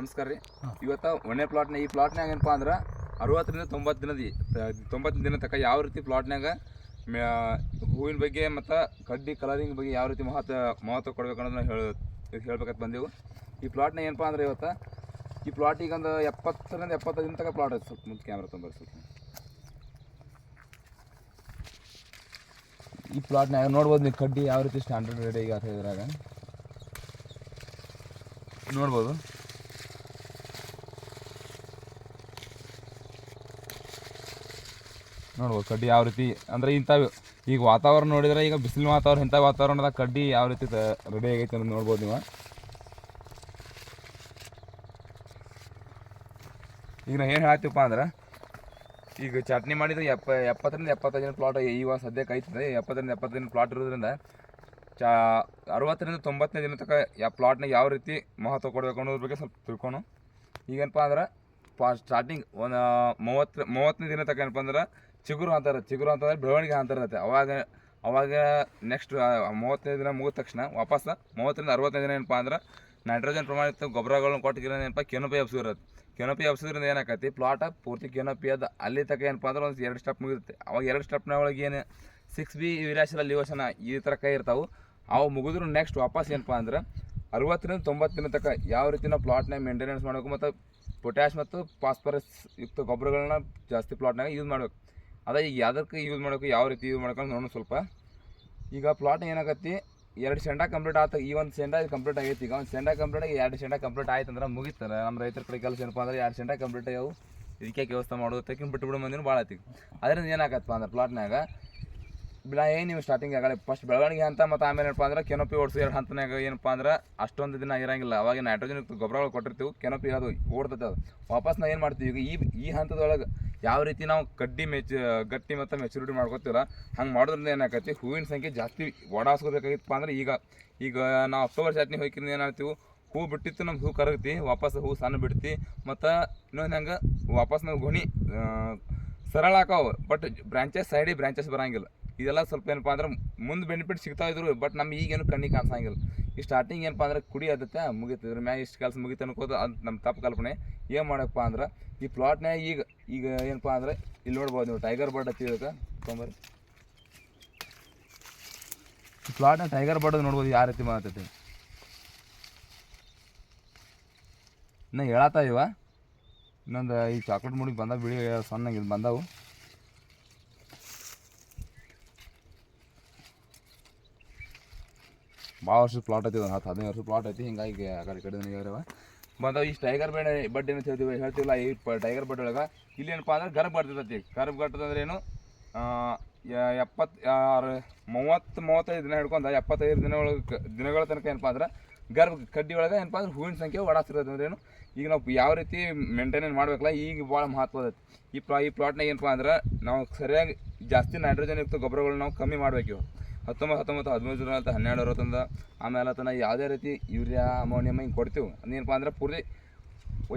ನಮಸ್ಕಾರ ರೀ. ಇವತ್ತು ಇವತ್ತ ಪ್ಲಾಟ್ನ ಈ ಪ್ಲಾಟ್ನಾಗ ಏನಪ್ಪ ಅಂದ್ರೆ ಅರವತ್ತರಿಂದ ತೊಂಬತ್ತು ದಿನದ ತೊಂಬತ್ತು ದಿನ ತನಕ ಯಾವ ರೀತಿ ಪ್ಲಾಟ್ನಾಗ ಹೂವಿನ ಬಗ್ಗೆ ಮತ್ತು ಕಡ್ಡಿ ಕಲರಿಂಗ್ ಬಗ್ಗೆ ಯಾವ ರೀತಿ ಮಹತ್ವ ಮಹತ್ವ ಕೊಡ್ಬೇಕು ಅನ್ನೋದನ್ನ ಹೇಳ ಹೇಳ್ಬೇಕಂತ ಬಂದೆವು. ಈ ಪ್ಲಾಟ್ನಾಗ ಏನಪ್ಪ ಅಂದ್ರೆ ಇವತ್ತು ಈ ಪ್ಲಾಟ್ ಈಗ ಒಂದು ಎಪ್ಪತ್ತರಿಂದ ಎಪ್ಪತ್ತೈದು ದಿನ ತನಕ ಪ್ಲಾಟ್ ಐತೆ ಸ್ವಲ್ಪ ಮುಂದೆ ಕ್ಯಾಮ್ರಾ ತೊಂಬರ್ ಸ್ವಲ್ಪ. ಈ ಪ್ಲಾಟ್ನಾಗ ನೋಡ್ಬೋದು ನೀವು ಕಡ್ಡಿ ಯಾವ ರೀತಿ ಸ್ಟ್ಯಾಂಡರ್ಡ್ ರೆಡಿ ಈಗ ಇದ್ರಾಗ. ನೋಡ್ಬೋದು. ನೋಡ್ಬೋದು, ಕಡ್ಡಿ ಯಾವ ರೀತಿ, ಅಂದರೆ ಇಂಥವು. ಈಗ ವಾತಾವರಣ ನೋಡಿದ್ರೆ ಈಗ ಬಿಸಿಲಿನ ವಾತಾವರಣ, ಇಂಥ ವಾತಾವರಣದಾಗ ಕಡ್ಡಿ ಯಾವ ರೀತಿ ರೆಡಿ ಆಗೈತೆ ಅಂತ ನೋಡ್ಬೋದು ನೀವು. ಈಗ ನಾನು ಏನು ಹೇಳ್ತೀವಪ್ಪ ಅಂದ್ರೆ, ಈಗ ಚಟ್ನಿ ಮಾಡಿದ್ರೆ ಎಪ್ಪ, ಎಪ್ಪತ್ತರಿಂದ ಎಪ್ಪತ್ತೈದು ದಿನ ಪ್ಲಾಟ್ ಇವಾಗ ಸದ್ಯಕ್ಕೆ ಐತದೆ. ಎಪ್ಪತ್ತರಿಂದ ಎಪ್ಪತ್ತೈದು ದಿನ ಪ್ಲಾಟ್ ಇರೋದ್ರಿಂದ ಚಾ, ಅರವತ್ತರಿಂದ ತೊಂಬತ್ತನೇ ದಿನ ತನಕ ಯಾವ ಪ್ಲಾಟ್ನಾಗ ಯಾವ ರೀತಿ ಮಹತ್ವ ಕೊಡಬೇಕು ಅನ್ನೋದ್ರ ಬಗ್ಗೆ ಸ್ವಲ್ಪ ತಿಳ್ಕೊಂಡು ಈಗೇನಪ್ಪ ಅಂದ್ರೆ ಪಾ ಸ್ಟಾರ್ಟಿಂಗ್ ಒಂದು, ಮೂವತ್ತು, ಮೂವತ್ತನೇ ದಿನ ತನಕ ಏನಪ್ಪ ಅಂದ್ರೆ ಚಿಗುರು ಅಂತಾರೆ ಚಿಗುರು ಅಂತಂದ್ರೆ ಬೆಳವಣಿಗೆ ಅಂತ ಇರುತ್ತೆ. ಅವಾಗ ಅವಾಗ ನೆಕ್ಸ್ಟ್ ಮೂವತ್ತೈದು ದಿನ ಮುಗಿದ ತಕ್ಷಣ ವಾಪಸ್ ಮೂವತ್ತರಿಂದ ಅರವತ್ತೈದು ದಿನ ಏನಪ್ಪ ಅಂದ್ರೆ ನೈಟ್ರೋಜನ್ ಪ್ರಮಾಣಿತ ಗೊಬ್ಬರಗಳನ್ನ ಕೊಟ್ಟಿರೋ ಏನಪ್ಪ ಕೆನಪಿ ಹಬ್ಸಿರುತ್ತೆ ಕೆನಪಿ ಹಬ್ಸೋದ್ರಿಂದ ಏನಾಕತಿ? ಪ್ಲಾಟ ಪೂರ್ತಿ ಕೆನಪಿ ಅದ. ಅಲ್ಲಿ ತನಕ ಏನಪ್ಪ ಅಂದ್ರೆ ಒಂದು ಎರಡು ಸ್ಟೆಪ್ ಮುಗಿರುತ್ತೆ ಅವಾಗ ಎರಡು ಸ್ಟೆಪ್ನ ಒಳಗೆ ಏನು? ಸಿಕ್ಸ್ ಬಿ ಯುರಾಶಿಲ ಲಿವೋಶನ ಈ ಥರ ಕೈ ಇರ್ತಾವೆ. ಅವು ಮುಗಿದ್ರು ನೆಕ್ಸ್ಟ್ ವಾಪಸ್ ಏನಪ್ಪ ಅಂದ್ರೆ ಅರವತ್ತರಿಂದ ತೊಂಬತ್ತು ದಿನ ತನಕ ಯಾವ ರೀತಿ ನಾವು ಪ್ಲಾಟ್ನಾಗ ಮೇಂಟೆನೆನ್ಸ್ ಮಾಡಬೇಕು? ಮತ್ತು ಪೊಟ್ಯಾಶ್ ಮತ್ತು ಫಾಸ್ಫರಸ್ ಯುಕ್ತ ಗೊಬ್ಬರಗಳನ್ನ ಜಾಸ್ತಿ ಪ್ಲಾಟ್ನಾಗ ಯೂಸ್ ಮಾಡಬೇಕು. ಅದೇ ಈಗ ಯಾವ್ದಕ್ಕೆ ಯೂಸ್ ಮಾಡೋಕೆ ಯಾವ ರೀತಿ ಯೂಸ್ ಮಾಡ್ಕೊಂಡು ನೋಡೋಣ ಸ್ವಲ್ಪ. ಈಗ ಪ್ಲಾಟ್ ಏನಾಗತ್ತಿ, ಎರಡು ಸೆಂಡ ಕಂಪ್ಲೀಟ್ ಆತ, ಈ ಒಂದು ಸೆಂಡ ಕಂಪ್ಲೀಟ್ ಆಗೈತಿ. ಈಗ ಒಂದು ಸೆಂಡ ಕಂಪ್ಲೀಟ್ ಆಗಿ ಎರಡು ಸೆಂಡ ಕಂಪ್ಲೀಟ್ ಆಯ್ತು ಅಂದ್ರೆ ಮುಗಿತಾರೆ ನಮ್ಮ ರೈತರ ಕಡೆ ಕೆಲಸ ಏನಪ್ಪ ಅಂದ್ರೆ ಎರಡು ಸೆಂಡ ಕಂಪ್ಲೀಟ್ ಆಗ್ಯಾವು ಇದಕ್ಕೆ ವ್ಯವಸ್ಥೆ ಮಾಡೋದು ತೆಗಿನ್ ಬಿಟ್ಟು ಬಿಡೋ ಮಂದಿನೂ ಭಾಳ ಆಯ್ತು ಅದರಿಂದ ಏನಾಗತ್ತಪ್ಪ ಅಂದ್ರೆ ಪ್ಲಾಟ್ನಾಗ ಬಿಡ ಏನು ನೀವು ಸ್ಟಾರ್ಟಿಂಗ್ ಆಗಲ್ಲ. ಫಸ್ಟ್ ಬೆಳವಣಿಗೆ ಹಂತ ಮತ್ತು ಆಮೇಲೆ ಏನಪ್ಪ ಅಂದ್ರೆ ಕೆನಪಿ ಓಡಿಸಿ ಎರಡು ಹಂತನಾಗ ಏನಪ್ಪ ಅಂದ್ರೆ ಅಷ್ಟೊಂದು ದಿನ ಇರಂಗಿಲ್ಲ. ಅವಾಗ ನೈಟ್ರೋಜನ್ ಗೊಬ್ಬರಗಳು ಕೊಟ್ಟಿರ್ತೀವಿ ಕೆನೊಪಿ ಅದು ಓಡ್ತದೆ ಅದು. ವಾಪಸ್ ನಾವು ಏನು ಮಾಡ್ತೀವಿ ಈಗ ಈ ಈ ಹಂತದೊಳಗೆ ಯಾವ ರೀತಿ ನಾವು ಕಡ್ಡಿ ಮೆಚ್, ಗಟ್ಟಿ ಮತ್ತು ಮೆಚುರಿಟಿ ಮಾಡ್ಕೋತೀವಲ್ಲ, ಹಂಗೆ ಮಾಡೋದ್ರಿಂದ ಏನಾಕತಿ ಹೂವಿನ ಸಂಖ್ಯೆ ಜಾಸ್ತಿ ಓಡಾಡ್ಸ್ಕೋಬೇಕಾಗಿತ್ತಪ್ಪ ಅಂದ್ರೆ ಈಗ ಈಗ ನಾವು ಅಕ್ಟೋಬರ್ ಚಟ್ನಿ ಹೋಗಿರಿಂದ ಏನಾಗ್ತೀವಿ ಹೂ ಬಿಟ್ಟಿತ್ತು ನಮ್ಗೆ ಹೂ ಕರಗತಿ, ವಾಪಸ್ ಹೂ ಸಣ್ಣ ಬಿಡ್ತಿ, ಮತ್ತು ಇನ್ನೊಂದು ಹಂಗೆ, ವಾಪಸ್ ನಾವು ಗೊಣಿ ಸರಳ ಹಾಕಾವು ಬಟ್ ಬ್ರಾಂಚಸ್ ಸೈಡಿ ಬ್ರಾಂಚಸ್ ಬರಂಗಿಲ್ಲ. ಇದೆಲ್ಲ ಸ್ವಲ್ಪ ಏನಪ್ಪ ಅಂದ್ರೆ ಮುಂದೆ ಬೆನಿಫಿಟ್ ಸಿಗ್ತಾ ಇದ್ರು ಬಟ್ ನಮ್ಗೆ ಈಗೇನು ಕಣ್ಣಿಗೆ ಕಾಣಿಸಂಗಿಲ್ಲ. ಈ ಸ್ಟಾರ್ಟಿಂಗ್ ಏನಪ್ಪ ಅಂದ್ರೆ ಕುಡಿ ಆದತ್ತೆ, ಮುಗಿತು. ಇದ್ರ ಮ್ಯಾಗ ಇಷ್ಟು ಕೆಲಸ ಮುಗಿತು ಅನ್ಕೋದು, ಅದು ನಮ್ಮ ತಪ್ಪು ಕಲ್ಪನೆ. ಏನು ಮಾಡಪ್ಪ ಅಂದ್ರೆ, ಈ ಪ್ಲಾಟ್ನ್ಯಾಗ ಈಗ ಈಗ ಏನಪ್ಪ ಅಂದ್ರೆ, ಇಲ್ಲಿ ನೋಡ್ಬೋದು ನೀವು ಟೈಗರ್ ಬರ್ಡ್ ಹತ್ತಿ ತೊಂಬರಿ ಈ ಪ್ಲಾಟ್ನ ಟೈಗರ್ ಬರ್ಡ್ ನೋಡ್ಬೋದು ಯಾವ ರೀತಿ ಮಾಡತೈತಿ ನಾ ಹೇಳತ್ತ ಇವ. ಇನ್ನೊಂದು ಈ ಚಾಕ್ಲೇಟ್ ಮುಡಿಗೆ ಬಂದಾವ, ಬಿಳಿ ಸಣ್ಣಗೆ ಬಂದಾವು. ಭಾಳ ವರ್ಷದ ಪ್ಲಾಟ್ ಐತಿ ಒಂದು ಹತ್ತು ಹದಿನೈದು ವರ್ಷದ ಪ್ಲಾಟ್ ಐತಿ, ಹಿಂಗಾಗಿ ಆ ಕಡೆ ಕಡೆ ನನಗೆ ಈ ಟೈಗರ್ ಬೇಡ ಬಡ್ಡಿ ಅಂತ ಹೇಳ್ತೀವಿ ಹೇಳ್ತಿಲ್ಲ ಈ ಪ ಟೈಗರ್ ಬಡ್ಡಿ ಒಳಗೆ. ಇಲ್ಲಿ ಏನಪ್ಪ ಅಂದ್ರೆ ಗರ್ಭ ಬರ್ತಿರ್ತೈತಿ ಗರ್ಭ ಗಟ್ಟದಂದ್ರೆ ಏನು? ಎಪ್ಪತ್ತು ಮೂವತ್ತು, ಮೂವತ್ತೈದು ದಿನ ಹಿಡ್ಕೊಂಡು ಎಪ್ಪತ್ತೈದು ದಿನ ಒಳಗೆ ದಿನಗಳ ತನಕ ಏನಪ್ಪ ಅಂದ್ರೆ ಗರ್ಭ ಕಡ್ಡಿ ಒಳಗೆ ಏನಪ್ಪ ಅಂದ್ರೆ ಹೂವಿನ ಸಂಖ್ಯೆ ಓಡಾಡ್ತಿರೋದು ಅಂದ್ರೆ ಏನು? ಈಗ ನಾವು ಯಾವ ರೀತಿ ಮೇಂಟೈನ್ ಮಾಡ್ಬೇಕಲ್ಲ, ಈಗ ಭಾಳ ಮಹತ್ವ ಐತಿ ಈ ಪ್ಲಾ ಈ ಪ್ಲಾಟ್ನಾಗ ಏನಪ್ಪ ಅಂದ್ರೆ ನಾವು ಸರಿಯಾಗಿ ಜಾಸ್ತಿ ನೈಟ್ರೋಜನ್ ಯುಕ್ತ ಗೊಬ್ಬರಗಳನ್ನ ನಾವು ಕಮ್ಮಿ ಮಾಡ್ಬೇಕು ಹತ್ತೊಂಬತ್ತು ಹತ್ತೊಂಬತ್ತು, ಹದಿಮೂರು ಜನ ಅಂತ ಹನ್ನೆರಡು ಅರವತ್ತೊಂದು. ಆಮೇಲೆ ತನ ಯಾವುದೇ ರೀತಿ ಯೂರಿಯಾ ಅಮೋನಿಯಮ್ ಹಿಂಗೆ ಕೊಡ್ತೀವಿ. ಅದೇನಪ್ಪ ಅಂದ್ರೆ ಪೂರ್ತಿ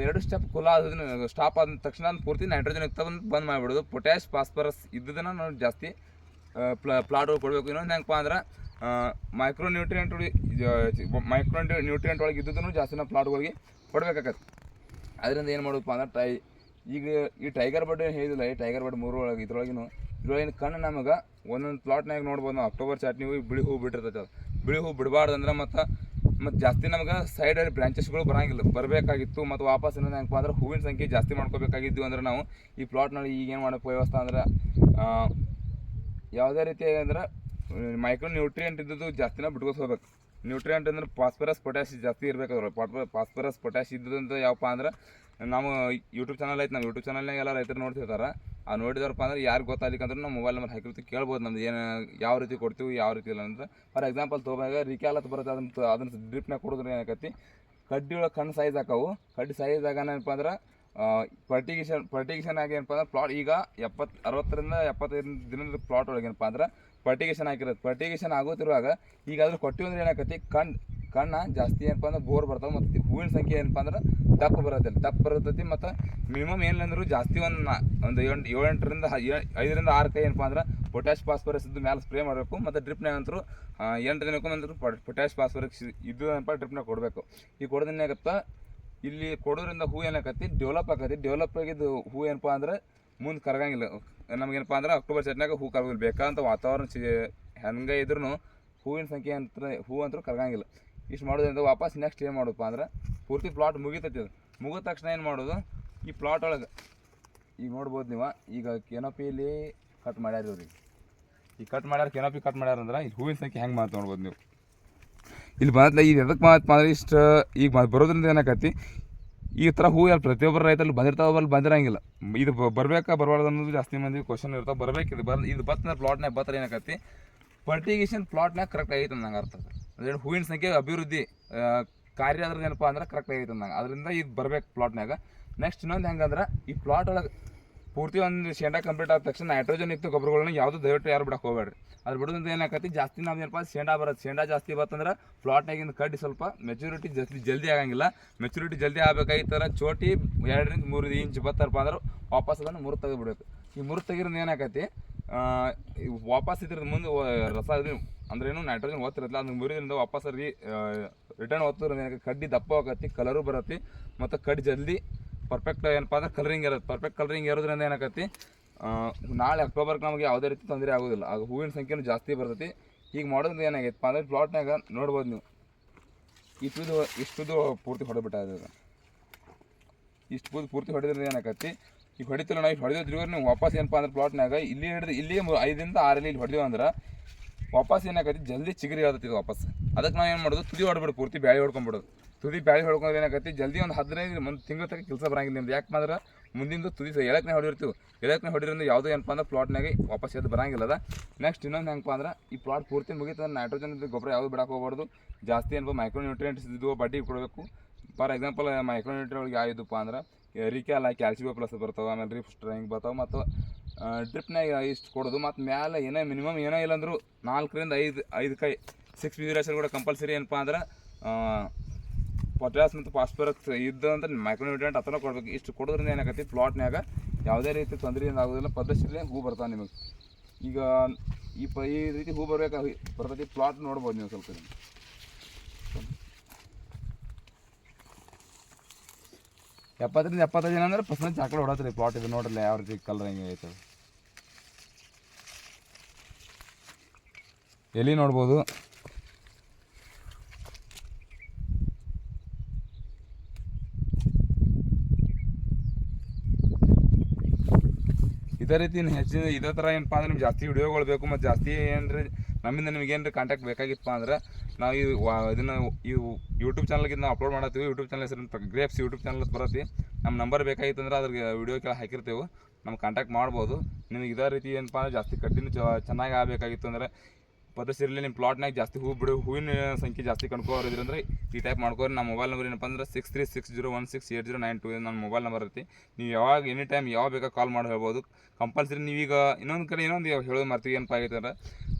ಎರಡು ಸ್ಟೆಪ್ ಕುಲ ಆದ ಸ್ಟಾಪ್ ಆದ ತಕ್ಷಣ ಪೂರ್ತಿ ನೈಟ್ರೋಜನ್ ಯುಕ್ತ ಬಂದು ಬಂದ್ ಮಾಡಿಬಿಡೋದು. ಪೊಟ್ಯಾಶ್ ಫಾಸ್ಫರಸ್ ಇದ್ದದನ್ನ ನಾವು ಜಾಸ್ತಿ ಪ್ಲಾ ಪ್ಲಾಟ್ಗಳು ಕೊಡಬೇಕು. ಇನ್ನೊಂದು ಹೆಂಗಪ್ಪ ಅಂದ್ರೆ ಮೈಕ್ರೋ ನ್ಯೂಟ್ರಿಯೆಂಟ್ ಮೈಕ್ರೋ ನ್ಯೂಟ್ರಿಯೆಂಟ್ ಒಳಗೆ ಇದ್ದದನ್ನು ಜಾಸ್ತಿ ನಾವು ಪ್ಲಾಟ್ಗಳಿಗೆ ಕೊಡಬೇಕಾಗತ್ತೆ. ಅದರಿಂದ ಏನು ಮಾಡೋದಪ್ಪ ಅಂದ್ರೆ ಟೈ ಈಗ ಈ ಟೈಗರ್ ಬರ್ಡ್ ಏನು ಹೇಳಿದಿಲ್ಲ ಈ ಟೈಗರ್ ಬರ್ಡ್ ಮೂರು ಒಳಗೆ ಇದ್ರೊಳಗಿನ ಇದ್ರೊಳಗಿನ ಕಣ್ಣು ನಮಗೆ ಒಂದೊಂದು ಪ್ಲಾಟ್ನಾಗ ನೋಡ್ಬೋದು ನಾವು. ಅಕ್ಟೋಬರ್ ಚಾಟ್ನಿ ಹೋಗಿ ಬಿಳಿ ಹೂ ಬಿಟ್ಟಿರ್ತೈತೆ ಅದು. ಬಿಳಿ ಹೂ ಬಿಡಬಾರ್ದು ಅಂದ್ರೆ ಮತ್ತು ಮತ್ತು ಜಾಸ್ತಿ ನಮಗೆ ಸೈಡಲ್ಲಿ ಬ್ರಾಂಚಸ್ಗಳು ಬರೋಂಗಿಲ್ಲ. ಬರಬೇಕಾಗಿತ್ತು ಮತ್ತು ವಾಪಸ್ ಏನಂದ್ರೆ ಹೆಂಗಪ್ಪ ಅಂದ್ರೆ ಹೂವಿನ ಸಂಖ್ಯೆ ಜಾಸ್ತಿ ಮಾಡ್ಕೋಬೇಕಾಗಿದ್ದು ಅಂದ್ರೆ ನಾವು ಈ ಪ್ಲಾಟ್ನಲ್ಲಿ ಈಗ ಏನು ಮಾಡಬೇಕು ವ್ಯವಸ್ಥೆ ಅಂದ್ರೆ ಯಾವುದೇ ರೀತಿ ಅಂದ್ರೆ ಮೈಕ್ರೋ ನ್ಯೂಟ್ರಿಯೆಂಟ್ ಇದ್ದದ್ದು ಜಾಸ್ತಿನ ಬಿಟ್ಕೋಸ್ಕೋಬೇಕು ನ್ಯೂಟ್ರಿಯೆಂಟ್ ಅಂದ್ರೆ ಫಾಸ್ಫರಸ್ ಪೊಟ್ಯಾಶ್ ಜಾಸ್ತಿ ಇರಬೇಕಾದ್ರೆ ಫಾಸ್ಫರಸ್ ಪೊಟ್ಯಾಶ್ ಇದ್ದದಂತ ಯಾವಪ್ಪ ಅಂದ್ರೆ ನಾವು ಯೂಟ್ಯೂಬ್ ಚಾನಲ್ ಐತೆ ನಮ್ಮ ಯೂಟ್ಯೂಬ್ ಚಾನಲ್ನಾಗ ಎಲ್ಲ ರೈತರು ನೋಡ್ತಿರ್ತಾರೆ. ಆ ನೋಡಿದವ್ರಪ್ಪ ಅಂದ್ರೆ ಯಾರು ಗೊತ್ತಾಗ್ಲಿಕ್ಕಂದ್ರೆ ನಾವು ಮೊಬೈಲ್ ನಂಬರ್ ಹಾಕಿರ್ತೀವಿ, ಕೇಳ್ಬೋದು ನಮ್ದು ಏನು, ಯಾವ ರೀತಿ ಕೊಡ್ತೀವಿ, ಯಾವ ರೀತಿ ಇಲ್ಲ ಅಂದ್ರೆ ಫಾರ್ ಎಕ್ಸಾಂಪಲ್ ತೊಗೊಂಡಾಗ ರಿಕ್ಯಾಲ್ ಅಂತ ಬರುತ್ತೆ, ಅದನ್ನ ಅದನ್ನ ಡ್ರಿಪ್ನಾಗ ಕೊಡಿದ್ರೆ ಏನಾಕತಿ ಕಡ್ಡಿ ಒಳಗೆ ಕಣ್ಣು ಸೈಜ್ ಹಾಕವು. ಕಡ್ಡಿ ಸೈಜ್ ಏನಪ್ಪ ಅಂದ್ರೆ ಪರ್ಟಿಗೇಷನ್ ಪರ್ಟಿಗೇಷನ್ ಆಗಿ ಏನಪ್ಪ ಅಂದ್ರೆ ಪ್ಲಾಟ್ ಈಗ ಎಪ್ಪತ್ತು ಅರವತ್ತರಿಂದ ಎಪ್ಪತ್ತೈದು ದಿನದ ಪ್ಲಾಟ್ ಒಳಗೆ ಏನಪ್ಪ ಅಂದ್ರೆ ಪರ್ಟಿಗೇಷನ್ ಹಾಕಿರೋದು. ಪರ್ಟಿಗೇಷನ್ ಆಗೋತಿರುವಾಗ ಈಗ ಅದ್ರ ಕೊಟ್ಟಿವಿ ಅಂದ್ರೆ ಏನಾಕತಿ ಕಣ್ಣು ಕಣ್ಣ ಜಾಸ್ತಿ ಏನಪ್ಪ ಅಂದ್ರೆ ಬೋರ್ ಬರ್ತಾವೆ ಮತ್ತು ಹೂವಿನ ಸಂಖ್ಯೆ ಏನಪ್ಪ ಅಂದ್ರೆ ದಪ್ಪ ಬರುತ್ತೆ ದಪ್ಪ ಬರುತ್ತೈತಿ ಮತ್ತು ಮಿನಿಮಮ್ ಏನಂದ್ರೂ ಜಾಸ್ತಿ ಒಂದು ಒಂದು ಎಂಟು ಏಳೆಂಟರಿಂದ ಐದರಿಂದ ಆರು ಕೈ ಏನಪ್ಪ ಅಂದ್ರೆ ಪೊಟ್ಯಾಶ್ ಫಾಸ್ಫರಸ್ ಇದ್ದು ಮೇಲೆ ಸ್ಪ್ರೇ ಮಾಡಬೇಕು. ಮತ್ತು ಡ್ರಿಪ್ನ ಏನಂತರು ಎಂಟು ದಿನಕ್ಕೊಮ್ಮೆ ಅಂತೂ ಪೊಟ್ಯಾಶ್ ಫಾಸ್ಫರಸ್ ಇದ್ದು ಏನಪ್ಪ ಡ್ರಿಪ್ನಾಗ ಕೊಡಬೇಕು. ಈ ಕೊಡೋದನ್ನೇಗತ್ತ ಇಲ್ಲಿ ಕೊಡೋದ್ರಿಂದ ಹೂ ಏನಾಕತಿ ಡೆವಲಪ್ ಆಕತಿ ಡೆವಲಪ್ ಆಗಿದ್ದು ಹೂ ಏನಪ್ಪ ಅಂದ್ರೆ ಮುಂದೆ ಕರಗಂಗಿಲ್ಲ. ನಮಗೇನಪ್ಪ ಅಂದ್ರೆ ಅಕ್ಟೋಬರ್ ಸೆಟ್ನಾಗ ಹೂ ಕರಗಿಲ್ಲ ಬೇಕಾದಂಥ ವಾತಾವರಣ ಚಿ ಹೆಂಗೆ ಇದ್ರೂ ಹೂವಿನ ಸಂಖ್ಯೆ ಅಂತ ಹೂ ಅಂತೂ ಕರಗಂಗಿಲ್ಲ. ಇಷ್ಟು ಮಾಡೋದ್ರಿಂದ ವಾಪಸ್ ನೆಕ್ಸ್ಟ್ ಏನು ಮಾಡೋದಪ್ಪ ಅಂದ್ರೆ ಪೂರ್ತಿ ಪ್ಲಾಟ್ ಮುಗಿತೈತಿ ಅದು. ಮುಗಿದ ತಕ್ಷಣ ಏನು ಮಾಡೋದು? ಈ ಪ್ಲಾಟ್ ಒಳಗೆ ಈಗ ನೋಡ್ಬೋದು ನೀವು, ಈಗ ಕೆನಪಿಲಿ ಕಟ್ ಮಾಡ್ಯಾರ ಇವ್ರಿಗೆ ಈಗ ಕಟ್ ಮಾಡ್ಯಾರ ಕೆನಪಿ ಕಟ್ ಮಾಡ್ಯಾರ ಅಂದ್ರೆ ಇಲ್ಲಿ ಹೂವಿನ ಸಂಖ್ಯೆ ಹೆಂಗೆ ಮಾತು ನೋಡ್ಬೋದು ನೀವು. ಇಲ್ಲಿ ಬಂದ ಈಗ ಎದಕ್ಕೆ ಮಾತು ಅಂದ್ರೆ ಇಷ್ಟು ಈಗ ಬರೋದ್ರಿಂದ ಏನಾಕತಿ ಈ ಥರ ಹೂ ಯಾರು ಪ್ರತಿಯೊಬ್ಬರು ರೈತಲ್ಲಿ ಬಂದಿರ್ತಾವ ಅಲ್ಲಿ ಬಂದಿರಂಗಿಲ್ಲ. ಇದು ಬರಬೇಕಾ ಬರಬಾರ್ದು ಅನ್ನೋದು ಜಾಸ್ತಿ ಮಂದಿ ಕ್ವಶನ್ ಇರ್ತಾವೆ, ಬರ್ಬೇಕು. ಇದು ಬರ್ ಇದು ಬತ್ತಂದ್ರೆ ಪ್ಲಾಟ್ನಾಗ ಬತ್ತರ ಏನಾಕತಿ ಪರ್ಟಿಗೇಷನ್ ಪ್ಲಾಟ್ನಾಗ ಕರೆಕ್ಟ್ ಆಗೈತೆ ನಂಗೆ ಅರ್ಥ ಅದೇ ಹೂವಿನ ಸಂಖ್ಯೆ, ಅಭಿವೃದ್ಧಿ ಕಾರ್ಯ ಅದ್ರದ್ದು ಏನಪ್ಪ ಅಂದ್ರೆ ಕರೆಕ್ಟ್ ಆಗೈತೆ ನಂಗೆ. ಅದರಿಂದ ಇದು ಬರ್ಬೇಕು ಪ್ಲಾಟ್ನಾಗ ನೆಕ್ಸ್ಟ್ ಇನ್ನೊಂದು ಹೆಂಗಂದ್ರೆ, ಈ ಪ್ಲಾಟ್ ಒಳಗೆ ಪೂರ್ತಿ ಒಂದು ಶೇಂಡಾ ಕಂಪ್ಲೀಟ್ ಆದ ತಕ್ಷಣ ನೈಟ್ರೋಜನ್ ಇತ್ತು ಗೊಬ್ಬರಗಳನ್ನ ಯಾವುದು ದಯವಿಟ್ಟು ಯಾರು ಬಿಡಕ್ಕೆ ಹೋಗ್ಬೇಡ್ರಿ. ಅದು ಬಿಡೋದ್ರಿಂದ ಏನಾಕತಿ ಜಾಸ್ತಿ ನಾವು ಏನಪ್ಪ, ಶೇಂಡಾ ಬರುತ್ತೆ ಶೇಂಡಾ ಜಾಸ್ತಿ ಬತ್ತಂದ್ರೆ ಪ್ಲಾಟ್ನಾಗಿಂದ ಕಡ್ಡಿ ಸ್ವಲ್ಪ ಮೆಚುರಿಟಿ ಜಲ್ದಿ ಜಲ್ದಿ ಆಗಂಗಿಲ್ಲ. ಮೆಚುರಿಟಿ ಜಲ್ದಿ ಆಗಬೇಕಾಗಿತ್ತರ ಚೋಟಿ ಎರಡರಿಂದ ಮೂರು ಇಂಚ್ ಬತ್ತಾರಪ್ಪ ಅಂದ್ರೆ ವಾಪಸ್ ಅದನ್ನು ಮುರು ತೆಗೆದುಬಿಡಬೇಕು. ಈ ಮುರು ತೆಗಿರೋದು ಏನಾಕತಿ ವಾಪಸ್ ಇದ್ರದ್ದು ಮುಂದೆ ರಸ ಅಂದ್ರೆ ಏನು ನೈಟ್ರೋಜನ್ ಓದ್ತಿರತ್ತಲ್ಲ ಅದನ್ನ ಮುರಿದ್ರಿಂದ ವಾಪಸ್ ರೀ ರಿಟರ್ನ್ ಓದ್ತಿರೋದು ಕಡ್ಡಿ ದಪ್ಪ ಆಗತ್ತೆ ಕಲರು ಬರತ್ತಿ, ಮತ್ತು ಕಡ್ಡಿ ಜಲ್ದಿ ಪರ್ಫೆಕ್ಟ್ ಏನಪ್ಪ ಅಂದ್ರೆ ಕಲರಿಂಗ್ ಇರುತ್ತೆ. ಪರ್ಫೆಕ್ಟ್ ಕಲರಿಂಗ್ ಇರೋದ್ರಿಂದ ಏನಾಕತಿ ಆ, ನಾಳೆ ಅಕ್ಟೋಬರ್ಗೆ ನಮಗೆ ಯಾವುದೇ ರೀತಿ ತೊಂದರೆ ಆಗೋದಿಲ್ಲ. ಆಗ ಹೂವಿನ ಸಂಖ್ಯೆನೂ ಜಾಸ್ತಿ ಬರ್ತೈತಿ. ಈಗ ಮಾಡೋದ್ರಿಂದ ಏನಾಗೈತಪ್ಪ ಅಂದ್ರೆ ಪ್ಲಾಟ್ನಾಗ ನೋಡ್ಬೋದು ನೀವು. ಇಷ್ಟುದು ಇಷ್ಟುದು ಪೂರ್ತಿ ಹೊಡೆದ್ಬಿಟ್ಟ ಅದು. ಇಷ್ಟು ಪೂರ್ತಿ ಪೂರ್ತಿ ಹೊಡೆದ್ರಿಂದ ಏನಾಕತಿ ಈಗ ಹೊಡಿತಿಲ್ಲ ನಾವು ಇಷ್ಟು ಹೊಡೆದಿದ್ರಿ ನೀವು ವಾಪಸ್ ಏನಪ್ಪ ಅಂದ್ರೆ ಪ್ಲಾಟ್ನಾಗ ಇಲ್ಲಿ ಹಿಡಿದು ಇಲ್ಲಿ ಐದರಿಂದ ಆರಲ್ಲಿ ಇಲ್ಲಿ ಹೊಡೆದಿವಿ ಅಂದ್ರೆ ವಾಪಸ್ ಏನಾಗತ್ತೆ ಜಲ್ದಿ ಚಿಗರಿ ಆಗತ್ತೆ ವಾಪಸ್. ಅದಕ್ಕೆ ನಾವು ಏನು ಮಾಡೋದು? ತುದಿ ಹೊಡ್ಬಿಡು ಪೂರ್ತಿ ಬ್ಯಾಳಿ ಹೊಡ್ಕೊಂಬಿಡೋದು ತುದಿ ಬ್ಯಾಳಿ ಹೊಡ್ಕೊಂಡು ಏನಾಗತ್ತೆ ಜಲ್ದಿ ಒಂದು ಹದಿನೈದು ಒಂದು ತಿಂಗಳ ತನಕ ಕೆಲಸ ಬರಂಗಿಲ್ಲ ನಿಮ್ದು. ಯಾಕೆ ಅಂದ್ರೆ ಮುಂದಿಂದು ತುದಿ ಎಳಕ್ನೆ ಹೊಡಿರ್ತೀವಿ ಎಳಕ್ನೆ ಹೊಡಿರಿಂದ ಯಾವುದೋ ಏನಪ್ಪ ಅಂದ್ರೆ ಪ್ಲಾಟ್ನಾಗೆ ವಾಪಸ್ ಎದ್ದು ಬರಂಗಿಲ್ಲ ಅದ. ನೆಕ್ಸ್ಟ್ ಇನ್ನೊಂದು ಹೆಂಗಪ್ಪ ಅಂದ್ರೆ ಈ ಪ್ಲಾಟ್ ಪೂರ್ತಿ ಮುಗಿತಂದ್ರೆ ನೈಟ್ರೋಜನ್ ಗೊಬ್ಬರ ಯಾವುದು ಬಿಡಕ್ಕೆ ಹೋಗ್ಬಾರ್ದು. ಜಾಸ್ತಿ ಏನಪ್ಪ ಮೈಕ್ರೋ ನ್ಯೂಟ್ರಿಯೆಂಟ್ಸ್ ಇದ್ದು ಬಡ್ಡಿ ಕೊಡಬೇಕು. ಫಾರ್ ಎಕ್ಸಾಂಪಲ್ ಮೈಕ್ರೋ ನ್ಯೂಟ್ರಿಯೊಳಗೆ ಯಾವ ಇದ್ದಪ್ಪ ಅಂದ್ರೆ ರಿಕ್ಯಾಲ ಕ್ಯಾಲ್ಸಿಯೋ ಪ್ಲಸ್ ಬರ್ತಾವೆ, ಆಮೇಲೆ ರೀಫ್ ಸ್ಟ್ರಿಂಗ್ ಬರ್ತಾವೆ, ಮತ್ತು ಡ್ರಿಪ್ನಾಗ ಇಷ್ಟು ಕೊಡೋದು. ಮತ್ತು ಮ್ಯಾಲೆ ಏನೇ ಮಿನಿಮಮ್ ಏನೋ ಇಲ್ಲಾಂದ್ರೂ ನಾಲ್ಕರಿಂದ ಐದು ಐದು ಕೈ. ಸಿಕ್ಸ್ ವಿಜಿರೇಷನ್ ಕೂಡ ಕಂಪಲ್ಸರಿ ಏನಪ್ಪ ಅಂದ್ರೆ ಪೊಟ್ಯಾಸ್ ಮತ್ತು ಫಾಸ್ಫರಸ್ ಇದ್ದು ಅಂದ್ರೆ ಮೈಕ್ರೋನ್ಯೂಟ್ರೆಂಟ್ ಅಥವಾ ಕೊಡ್ಬೇಕು. ಇಷ್ಟು ಕೊಡೋದ್ರಿಂದ ಏನಾಗತ್ತೆ? ಪ್ಲಾಟ್ನ್ಯಾಗ ಯಾವುದೇ ರೀತಿ ತೊಂದರೆಯಿಂದ ಆಗೋದಿಲ್ಲ ಪದ್ಧತಿಯಲ್ಲೇ ಹೂ ಬರ್ತಾವೆ ನಿಮಗೆ. ಈಗ ಈ ಪ, ಈ ರೀತಿ ಹೂ ಬರಬೇಕು? ಬರ್ತೈತಿ ಪ್ಲಾಟ್ ನೋಡ್ಬೋದು ನೀವು ಸ್ವಲ್ಪ. ಎಪ್ಪತ್ತರಿಂದ ಎಪ್ಪತ್ತೈದು ಜನ ಅಂದ್ರೆ ಪರ್ಸೆಂಟ್ ಚಾಕ್ಲೇಟ್ ಹೊಡತ್ರಿ ಪ್ಲಾಟ್ ಇದು ನೋಡ್ರಲ್ಲ ಯಾವ ರೀತಿ ಕಲರ್ ಹೆಂಗೆ ಐತೆ. ಅದು. ಎಲ್ಲಿ ನೋಡ್ಬೋದು? ಇದೇ ರೀತಿ ಹೆಚ್ಚಿನ ಇದೇ ಥರ ಏನಪ್ಪ ಅಂದ್ರೆ ನಿಮ್ಗೆ ಜಾಸ್ತಿ ವಿಡಿಯೋಗಳು ಬೇಕು ಮತ್ತು ಜಾಸ್ತಿ ಏನ್ರಿ ನಮ್ಮಿಂದ ನಿಮ್ಗೆ ಏನ್ರಿ ಕಾಂಟ್ಯಾಕ್ಟ್ ಬೇಕಾಗಿತ್ತಪ್ಪ ಅಂದ್ರೆ ನಾವು ಈ ವಾ ಇದನ್ನು ಈ ಯೂಟ್ಯೂಬ್ ಚಾನಲ್ಗೆ ನಾವು ಅಪ್ಲೋಡ್ ಮಾಡತ್ತೀವಿ. ಯೂಟ್ಯೂಬ್ ಚಾನಲ್ ಹೆಸರು ಗ್ರೇಪ್ಸ್ ಯೂಟ್ಯೂಬ್ ಚಾನಲ್ ಬರತ್ತಿ. ನಮ್ಮ ನಂಬರ್ ಬೇಕಾಗಿತ್ತು ಅಂದ್ರೆ ಅದ್ರ ವಿಡಿಯೋ ಕೆಳಗೆ ಹಾಕಿರ್ತೇವೆ. ನಮ್ಗೆ ಕಾಂಟ್ಯಾಕ್ಟ್ ಮಾಡ್ಬೋದು. ನಿಮ್ಗೆ ಇದೇ ರೀತಿ ಏನಪ್ಪ ಅಂದ್ರೆ ಜಾಸ್ತಿ ಚ ಚೆನ್ನಾಗಿ ಆಗಬೇಕಾಗಿತ್ತು ಅಂದ್ರೆ ಪದ್ಧತಿಯಲ್ಲಿ ನಿಮ್ಮ ಪ್ಲಾಟ್ನಾಗ ಜಾಸ್ತಿ ಹೂ ಬಿಡು, ಹೂವಿನ ಸಂಖ್ಯೆ ಜಾಸ್ತಿ ಕಂಡ್ಕೋರಿದ್ರಂದ್ರೆ ಈ ಟೈಪ್ ಮಾಡ್ಕೋರಿ ನಮ್ಮ ಮೊಬೈಲ್ ನಂಬರ್ ಏನಪ್ಪ ಅಂದ್ರೆ six three six zero one six eight zero nine two ನನ್ನ ಮೊಬೈಲ್ ನಂಬರ್ ಐತಿ. ನೀವು ಯಾವಾಗ ಎನಿ ಟೈಮ್ ಯಾವಾಗ ಬೇಕಾ ಕಾಲ್ ಮಾಡಿ ಹೇಳ್ಬೋದು. ಕಂಪಲ್ಸರಿ ನೀವೀಗ ಇನ್ನೊಂದು ಕಡೆ ಇನ್ನೊಂದು ಹೇಳೋದು ಮರ್ತೀವಿ ಏನಪ್ಪ ಆಗೈತೆ ಅಂದ್ರೆ,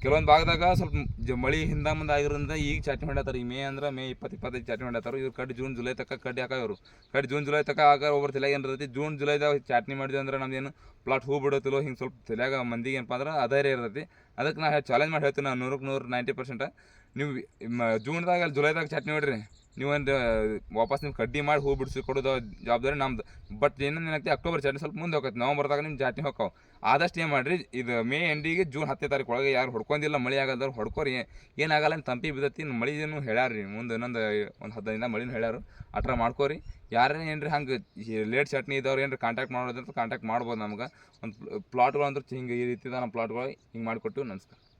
ಕೆಲವೊಂದು ಭಾಗದಾಗ ಸ್ವಲ್ಪ ಜ ಮಳೆ ಹಿಂದೆ ಮುಂದೆ ಆಗಿರೋದ್ರಿಂದ ಈಗ ಚಾಟಿ ಮಾಡ್ಯಾತಾರೆ ಈ ಮೇ ಅಂದ್ರೆ ಮೇ ಇಪ್ಪತ್ತು ಇಪ್ಪತ್ತೈದು ಚಾಟಿ ಮಾಡ್ಯಾತಾರೆ ಇವ್ರು ಕಡ್ಡಿ ಜೂನ್ ಜುಲೈ ತಕ್ಕ ಕಡ್ಡಿ ಹಾಕೋ ಇವರು ಕಡ್ಡಿ ಜೂನ್ ಜುಲೈ ತಕ್ಕ ಆಗ ಒಬ್ಬರು ತಲೆಗೆ ಏನು ಇರ್ತೈತಿ? ಜೂನ್ ಜುಲೈದಾಗ ಚಾಟ್ನಿ ಮಾಡಿದ್ವಿ ಅಂದ್ರೆ ನಮ್ದೇನು ಪ್ಲಾಟ್ ಹೂ ಬಿಡೋತಿಲ್ಲೋ ಹಿಂಗೆ ಸ್ವಲ್ಪ ತಲೆಯಾಗ ಮಂದಿಗೆ ಏನಪ್ಪ ಅಂದ್ರೆ ಅಧೈರ್ಯ ಇರ್ತೈತಿ. ಅದಕ್ಕೆ ನಾ ಚಾಲೆಂಜ್ ಮಾಡಿ ಹೇಳ್ತೀನಿ ನಾನು ನೂರಕ್ಕೆ ನೂರು ನೈಂಟಿ ಪರ್ಸೆಂಟ್ ನೀವು ಜೂನ್ದಾಗ ಅಲ್ಲಿ ಜುಲೈದಾಗ ಚಟ್ನಿ ನೋಡ್ರಿ ನೀವು ಒಂದು ವಾಪಸ್ ನಿಮ್ಗೆ ಕಡ್ಡಿ ಮಾಡಿ ಹೂ ಬಿಡಿಸಿ ಕೊಡೋದು ಜವಾಬ್ದಾರಿ ನಮ್ದು ಬಟ್ ಏನಂದ್ರೆ ಏನಾಗ್ತಿ ಅಕ್ಟೋಬರ್ ಚಟ್ನಿ ಸ್ವಲ್ಪ ಮುಂದೆ ಹೋಗತ್ತೆ ನವಂಬರ್ದಾಗ ನಿಮ್ಮ ಜಾತಿ ಹೋಗ್ತಾವೆ ಆದಷ್ಟು ಏನು ಮಾಡಿರಿ ಇದು ಮೇ ಎಂಡಿಗೆ ಜೂನ್ ಹತ್ತನೇ ತಾರೀಕು ಒಳಗೆ ಯಾರು ಹೊಡ್ಕೊಂಡಿಲ್ಲ ಮಳೆ ಆಗಲ್ದವ್ರು ಹೊಡ್ಕೋರಿ ಏನಾಗಲ್ಲ ಅಂತ ತಂಪಿ ಬಿದ್ದತಿ ಮಳಿನೂ ಹೇಳ್ಯಾರ್ರಿ ಮುಂದೆ ಇನ್ನೊಂದು ಒಂದು ಹದಿನೈದು ದಿನ ಮಳಿನೂ ಹೇಳ್ಯಾರು ಅಟ್ರ ಮಾಡ್ಕೋರಿ ಯಾರೇ ಏನ್ರಿ ಹಂಗೆ ಲೇಟ್ ಚಟ್ನಿ ಇದ್ದವ್ರು ಏನ್ರಿ ಕಾಂಟ್ಯಾಕ್ಟ್ ಮಾಡೋದಂತ ಕಾಂಟ್ಯಾಕ್ಟ್ ಮಾಡ್ಬೋದು ನಮ್ಗೆ ಒಂದು ಪ್ಲಾಟ್ಗಳು ಅಂದ್ರೆ ಹಿಂಗೆ ಈ ರೀತಿ ನಮ್ಮ ಪ್ಲಾಟ್ಗಳು ಹಿಂಗೆ ಮಾಡಿಕೊಟ್ಟು ನಮಸ್ಕಾರ